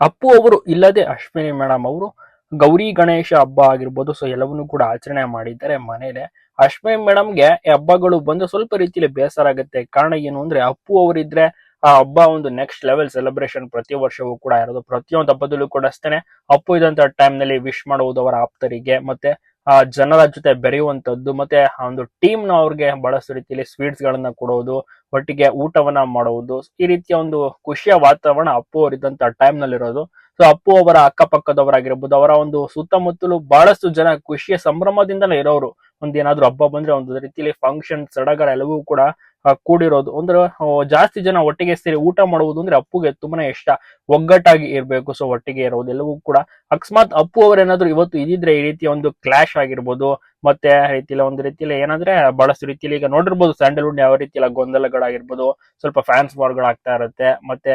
ಅಪ್ಪು ಅವರು ಇಲ್ಲದೆ ಅಶ್ವಿನಿ ಮೇಡಮ್ ಅವರು ಗೌರಿ ಗಣೇಶ ಹಬ್ಬ ಆಗಿರ್ಬೋದು ಸೊ ಎಲ್ಲವನ್ನೂ ಕೂಡ ಆಚರಣೆ ಮಾಡಿದ್ದಾರೆ ಮನೇಲೆ. ಅಶ್ವಿನಿ ಮೇಡಮ್ಗೆ ಹಬ್ಬಗಳು ಬಂದು ಸ್ವಲ್ಪ ರೀತಿಯಲ್ಲಿ ಬೇಸರ ಆಗುತ್ತೆ. ಕಾರಣ ಏನು ಅಂದ್ರೆ ಅಪ್ಪು ಅವರಿದ್ರೆ ಆ ಹಬ್ಬ ಒಂದು ನೆಕ್ಸ್ಟ್ ಲೆವೆಲ್ ಸೆಲೆಬ್ರೇಷನ್ ಪ್ರತಿ ವರ್ಷವೂ ಕೂಡ ಇರೋದು. ಪ್ರತಿಯೊಂದು ಹಬ್ಬದಲ್ಲೂ ಕೂಡ ಅಷ್ಟೇನೆ. ಅಪ್ಪು ಇದ್ದಂತ ಟೈಮ್ನಲ್ಲಿ ವಿಶ್ ಮಾಡುವುದು ಅವರ ಆಪ್ತರಿಗೆ. ಮತ್ತೆ ಆ, ಜನರ ಜೊತೆ ಬೆರೆಯುವಂತದ್ದು ಮತ್ತೆ ಆ ಒಂದು ಟೀಮ್ನ ಅವ್ರಿಗೆ ಬಹಳಷ್ಟು ರೀತಿಯಲ್ಲಿ ಸ್ವೀಟ್ಸ್ ಗಳನ್ನ ಕೊಡೋದು, ಒಟ್ಟಿಗೆ ಊಟವನ್ನ ಮಾಡುವುದು ಈ ರೀತಿಯ ಒಂದು ಖುಷಿಯ ವಾತಾವರಣ ಅಪ್ಪು ಅವರಿದ್ದಂತ ಟೈಮ್ನಲ್ಲಿ ಇರೋದು ಸೊ ಅಪ್ಪು ಅವರ ಅಕ್ಕಪಕ್ಕದವರಾಗಿರ್ಬೋದು, ಅವರ ಒಂದು ಸುತ್ತಮುತ್ತಲು ಬಹಳಷ್ಟು ಜನ ಖುಷಿಯ ಸಂಭ್ರಮದಿಂದಲೇ ಇರೋರು. ಒಂದೇನಾದ್ರೂ ಹಬ್ಬ ಬಂದ್ರೆ ಒಂದು ರೀತಿಯಲ್ಲಿ ಫಂಕ್ಷನ್ ಸಡಗರ ಎಲ್ಲವೂ ಕೂಡ ಕೂಡಿರೋದು. ಅಂದ್ರೆ ಜಾಸ್ತಿ ಜನ ಒಟ್ಟಿಗೆ ಸೇರಿ ಊಟ ಮಾಡುವುದು ಅಂದ್ರೆ ಅಪ್ಪುಗೆ ತುಂಬಾನೇ ಇಷ್ಟ. ಒಗ್ಗಟ್ಟಾಗಿ ಇರ್ಬೇಕು. ಸೊ ಒಟ್ಟಿಗೆ ಇರೋದು ಎಲ್ಲವೂ ಕೂಡ. ಅಕಸ್ಮಾತ್ ಅಪ್ಪು ಅವರೇನಾದ್ರು ಇವತ್ತು ಇದಿದ್ರೆ ಈ ರೀತಿಯ ಒಂದು ಕ್ಲಾಶ್ ಆಗಿರ್ಬೋದು. ಮತ್ತೆ ರೀತಿಯಲ್ಲಿ ಒಂದು ರೀತಿಯಲ್ಲಿ ಏನಂದ್ರೆ ಬಹಳಷ್ಟು ರೀತಿಯಲ್ಲಿ ಈಗ ನೋಡಿರ್ಬೋದು ಸ್ಯಾಂಡಲ್ವುಡ್ ಯಾವ ರೀತಿಯಲ್ಲಿ ಗೊಂದಲಗಳಾಗಿರ್ಬೋದು, ಸ್ವಲ್ಪ ಫ್ಯಾನ್ಸ್ ವಾರ್ಗಳಾಗ್ತಾ ಇರುತ್ತೆ, ಮತ್ತೆ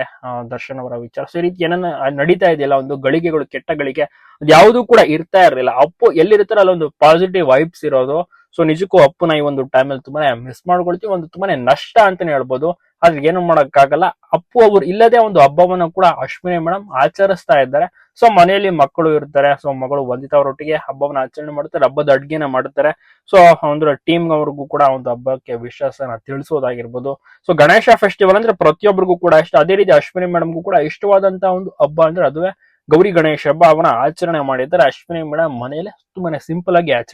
ದರ್ಶನ್ ಅವರ ವಿಚಾರ. ಸೊ ಈ ರೀತಿ ಏನನ್ನ ನಡೀತಾ ಇದೆಯಲ್ಲ, ಒಂದು ಗಳಿಗೆಗಳು, ಕೆಟ್ಟ ಗಳಿಗೆ ಯಾವುದು ಕೂಡ ಇರ್ತಾ ಇರಲಿಲ್ಲ. ಅಪ್ಪು ಎಲ್ಲಿರ್ತಾರೋ ಅಲ್ಲೊಂದು ಪಾಸಿಟಿವ್ ವೈಬ್ಸ್ ಇರೋದು. ಸೊ ನಿಜಕ್ಕೂ ಅಪ್ಪನ ಈ ಒಂದು ಟೈಮಲ್ಲಿ ತುಂಬಾನೇ ಮಿಸ್ ಮಾಡ್ಕೊಳ್ತೀವಿ. ಒಂದು ತುಂಬಾನೇ ನಷ್ಟ ಅಂತಾನೆ ಹೇಳ್ಬೋದು. ಆದ್ರೆ ಏನು ಮಾಡೋಕ್ಕಾಗಲ್ಲ. ಅಪ್ಪು ಅವರು ಇಲ್ಲದೆ ಒಂದು ಹಬ್ಬವನ್ನು ಕೂಡ ಅಶ್ವಿನಿ ಮೇಡಮ್ ಆಚರಿಸ್ತಾ ಇದ್ದಾರೆ. ಸೊ ಮನೆಯಲ್ಲಿ ಮಕ್ಕಳು ಇರ್ತಾರೆ. ಸೊ ಮಗಳು ವಂದಿತಾ ಅವರೊಟ್ಟಿಗೆ ಹಬ್ಬವನ್ನ ಆಚರಣೆ ಮಾಡ್ತಾರೆ ಹಬ್ಬದ ಅಡ್ಗೆನ ಮಾಡ್ತಾರೆ. ಸೊ ಒಂದು ಟೀಮ್ ಅವ್ರಿಗೂ ಕೂಡ ಒಂದು ಹಬ್ಬಕ್ಕೆ ವಿಶ್ವಾಸನ ತಿಳಿಸೋದಾಗಿರ್ಬೋದು. ಸೊ ಗಣೇಶ ಫೆಸ್ಟಿವಲ್ ಅಂದ್ರೆ ಪ್ರತಿಯೊಬ್ಬರಿಗೂ ಕೂಡ ಇಷ್ಟ. ಅದೇ ರೀತಿ ಅಶ್ವಿನಿ ಮೇಡಮ್ಗೂ ಕೂಡ ಇಷ್ಟವಾದಂತ ಒಂದು ಹಬ್ಬ ಅಂದ್ರೆ ಅದುವೇ ಗೌರಿ ಗಣೇಶ ಹಬ್ಬ. ಅವನ ಆಚರಣೆ ಮಾಡಿದ್ದಾರೆ. ಅಶ್ವಿನಿ ಮೇಡಮ್ ಮನೆಯಲ್ಲೇ ತುಂಬಾನೇ ಸಿಂಪಲ್ ಆಗಿ ಆಚರಣೆ